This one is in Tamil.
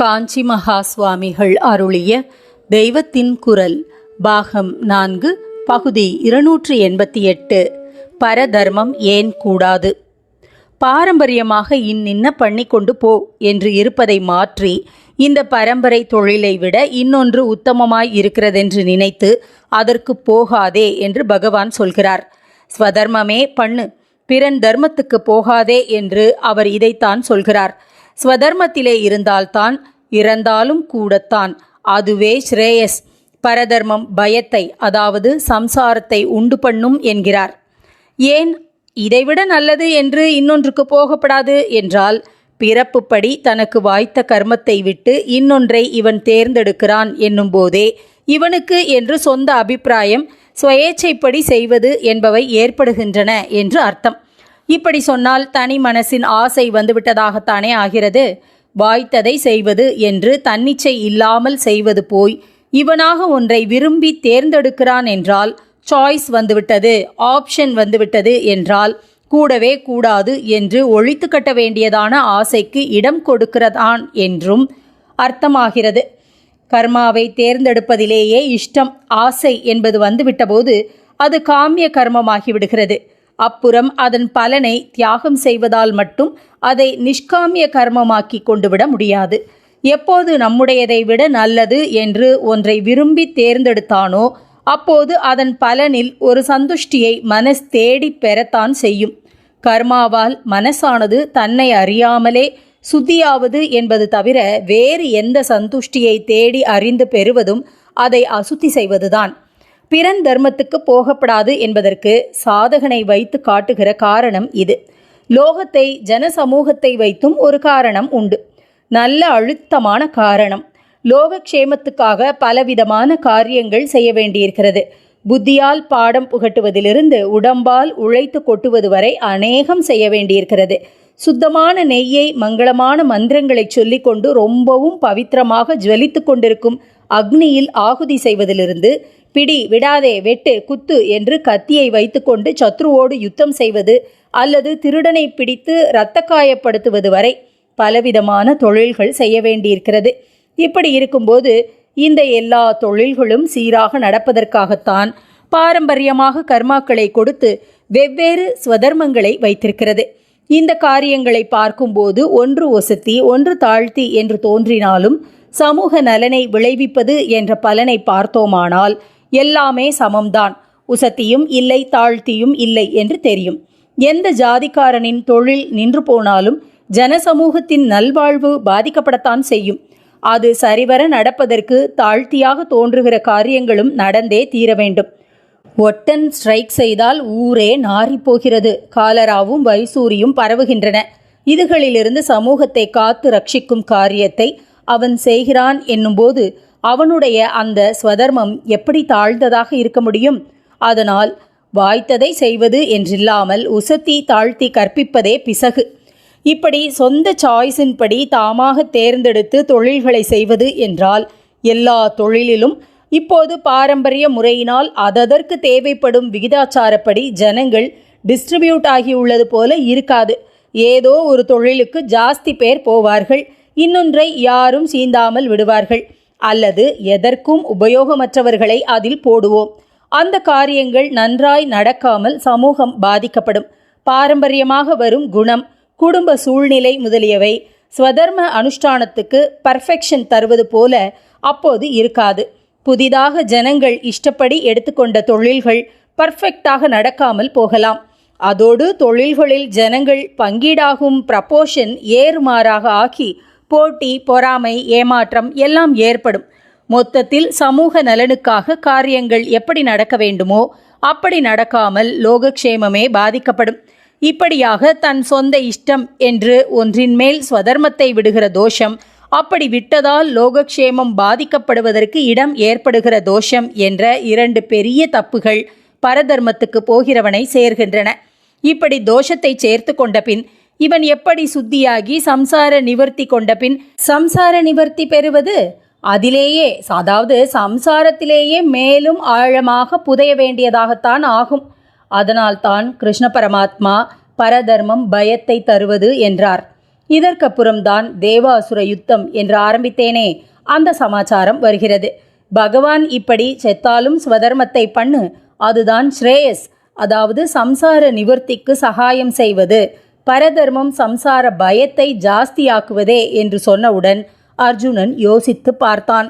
காஞ்சி மகா சுவாமிகள் அருளிய தெய்வத்தின் குரல் பாகம் நான்கு பகுதி இருநூற்றி எண்பத்தி எட்டு பரதர்மம் ஏன் கூடாது? பாரம்பரியமாக இன்னின்ன பண்ணி கொண்டு போ என்று இருப்பதை மாற்றி இந்த பரம்பரை தொழிலை விட இன்னொன்று உத்தமமாய் இருக்கிறதென்று நினைத்து அதற்கு போகாதே என்று பகவான் சொல்கிறார். ஸ்வதர்மமே பண்ணு பிறன் தர்மத்துக்கு போகாதே என்று அவர் இதைத்தான் சொல்கிறார். ஸ்வதர்மத்திலே இருந்தால்தான் இறந்தாலும் கூடத்தான். அதுவே ஸ்ரேயஸ். பரதர்மம் பயத்தை அதாவது சம்சாரத்தை உண்டு பண்ணும் என்கிறார். ஏன்? இதைவிட நல்லது என்று இன்னொன்றுக்கு போகப்படாது என்றால் பிறப்புப்படி தனக்கு வாய்த்த கர்மத்தை விட்டு இன்னொன்றை இவன் தேர்ந்தெடுக்கிறான் என்னும் போதே இவனுக்கு என்று சொந்த அபிப்பிராயம் சுயேச்சைப்படி செய்வது என்பவை ஏற்படுகின்றன என்று அர்த்தம். இப்படி சொன்னால் தனி மனசின் ஆசை வந்துவிட்டதாகத்தானே ஆகிறது. வாய்த்ததை செய்வது என்று தன்னிச்சை இல்லாமல் செய்வது போய் இவனாக ஒன்றை விரும்பி தேர்ந்தெடுக்கிறான் என்றால் சாய்ஸ் வந்துவிட்டது ஆப்ஷன் வந்துவிட்டது என்றால் கூடவே கூடாது என்று ஒழித்து கட்ட வேண்டியதான ஆசைக்கு இடம் கொடுக்கிறதான் என்றும் அர்த்தமாகிறது. கர்மாவை தேர்ந்தெடுப்பதிலேயே இஷ்டம் ஆசை என்பது வந்துவிட்டபோது அது காமிய கர்மமாகி விடுகிறது அப்புறம் அதன் பலனை தியாகம் செய்வதால் மட்டும் அதை நிஷ்காமிய கர்மமாக்கி கொண்டு விட முடியாது. எப்போது நம்முடையதை விட நல்லது என்று ஒன்றை விரும்பி தேர்ந்தெடுத்தானோ அப்போது அதன் பலனில் ஒரு சந்துஷ்டியை மனஸ் தேடி பெறத்தான் செய்யும். கர்மாவால் மனசானது தன்னை அறியாமலே சுத்தியாவது என்பது தவிர வேறு எந்த சந்துஷ்டியை தேடி அறிந்து பெறுவதும் அதை அசுத்தி செய்வதுதான். பிறன் தர்மத்துக்கு போகப்படாது என்பதற்கு சாதகனை வைத்து காட்டுகிற காரணம் இது. லோகத்தை ஜனசமூகத்தை வைத்தும் ஒரு காரணம் உண்டு. நல்ல அழுத்தமான காரணம். லோகக்ஷேமத்துக்காக பலவிதமான காரியங்கள் செய்ய வேண்டியிருக்கிறது. புத்தியால் பாடம் புகட்டுவதிலிருந்து உடம்பால் உழைத்து கொட்டுவது வரை அநேகம் செய்ய வேண்டியிருக்கிறது. சுத்தமான நெய்யை மங்களமான மந்திரங்களை சொல்லிக்கொண்டு ரொம்பவும் பவித்திரமாக ஜுவலித்து கொண்டிருக்கும் அக்னியில் ஆகுதி செய்வதிலிருந்து பிடி விடாதே வெட்டு குத்து என்று கத்தியை வைத்துக்கொண்டு சத்ருவோடு யுத்தம் செய்வது அல்லது திருடனை பிடித்து இரத்த காயப்படுத்துவது வரை பலவிதமான தொழில்கள் செய்ய வேண்டியிருக்கிறது. இப்படி இருக்கும்போது இந்த எல்லா தொழில்களும் சீராக நடப்பதற்காகத்தான் பாரம்பரியமாக கர்மாக்களை கொடுத்து வெவ்வேறு ஸ்வதர்மங்களை வைத்திருக்கிறது. இந்த காரியங்களை பார்க்கும்போது ஒன்று ஒசத்தி ஒன்று தாழ்த்தி என்று தோன்றினாலும் சமூக நலனை விளைவிப்பது என்ற பலனை பார்த்தோமானால் எல்லாமே சமம்தான். உசத்தியும் இல்லை தாழ்த்தியும் இல்லை என்று தெரியும். எந்த ஜாதிக்காரனின் தொழில் நின்று போனாலும் ஜனசமூகத்தின் நல்வாழ்வு பாதிக்கப்படத்தான் செய்யும். அது சரிவர நடப்பதற்கு தாழ்த்தியாக தோன்றுகிற காரியங்களும் நடந்தே தீர வேண்டும். ஒட்டன் ஸ்ட்ரைக் செய்தால் ஊரே நாறிப்போகிறது. காலராவும் வைசூரியும் பரவுகின்றன. இதுகளிலிருந்து சமூகத்தை காத்து ரட்சிக்கும் காரியத்தை அவன் செய்கிறான் என்னும்போது அவனுடைய அந்த ஸ்வதர்மம் எப்படி தாழ்ந்ததாக இருக்க முடியும்? அதனால் வாய்த்ததை செய்வது என்றில்லாமல் உசத்தி தாழ்த்தி கற்பிப்பதே பிசகு. இப்படி சொந்த சாய்ஸின்படி தாமாக தேர்ந்தெடுத்து தொழில்களை செய்வது என்றால் எல்லா தொழிலிலும் இப்போது பாரம்பரிய முறையினால் அததற்கு தேவைப்படும் விகிதாச்சாரப்படி ஜனங்கள் டிஸ்ட்ரிபியூட் ஆகியுள்ளது போல இருக்காது. ஏதோ ஒரு தொழிலுக்கு ஜாஸ்தி பேர் போவார்கள். இன்னொன்றை யாரும் சீந்தாமல் விடுவார்கள். அல்லது எதற்கும் உபயோகமற்றவர்களை அதில் போடுவோம். அந்த காரியங்கள் நன்றாய் நடக்காமல் சமூகம் பாதிக்கப்படும். பாரம்பரியமாக வரும் குணம் குடும்ப சூழ்நிலை முதலியவை. ஸ்வதர்ம அனுஷ்டானத்துக்கு பர்ஃபெக்ஷன் தருவது போல அப்போது இருக்காது. புதிதாக ஜனங்கள் இஷ்டப்படி எடுத்துக்கொண்ட தொழில்கள் பர்ஃபெக்டாக நடக்காமல் போகலாம். அதோடு தொழில்களில் ஜனங்கள் பங்கீடாகும் ப்ரப்போஷன் ஏறுமாறாக ஆக்கி போட்டி பொறாமை ஏமாற்றம் எல்லாம் ஏற்படும். மொத்தத்தில் சமூக நலனுக்காக காரியங்கள் எப்படி நடக்க வேண்டுமோ அப்படி நடக்காமல் லோகக்ஷேமமே பாதிக்கப்படும். இப்படியாக தன் சொந்த இஷ்டம் என்று ஒன்றின் மேல் ஸ்வதர்மத்தை விடுகிற தோஷம் அப்படி விட்டதால் லோகக்ஷேமம் பாதிக்கப்படுவதற்கு இடம் ஏற்படுகிற தோஷம் என்ற இரண்டு பெரிய தப்புகள் பரதர்மத்துக்கு போகிறவனை சேர்கின்றன. இப்படி தோஷத்தை சேர்த்து கொண்ட பின் இவன் எப்படி சுத்தியாகி சம்சார நிவர்த்தி கொண்ட பின் சம்சார நிவர்த்தி பெறுவது? அதிலேயே அதாவது சம்சாரத்திலேயே மேலும் ஆழமாக புதைய வேண்டியதாகத்தான் ஆகும். அதனால்தான் கிருஷ்ண பரமாத்மா பரதர்மம் பயத்தை தருவது என்றார். இதற்கப்புறம்தான் தேவாசுர யுத்தம் என்று ஆரம்பித்தேனே அந்த சமாச்சாரம் வருகிறது. பகவான் இப்படி செத்தாலும் ஸ்வதர்மத்தை பண்ணு அதுதான் ஸ்ரேயஸ் அதாவது சம்சார நிவர்த்திக்கு சகாயம் செய்வது. பரதர்மம் சம்சார பயத்தை ஜாஸ்தியாக்குவதே என்று சொன்னவுடன் அர்ஜுனன் யோசித்து பார்த்தான்.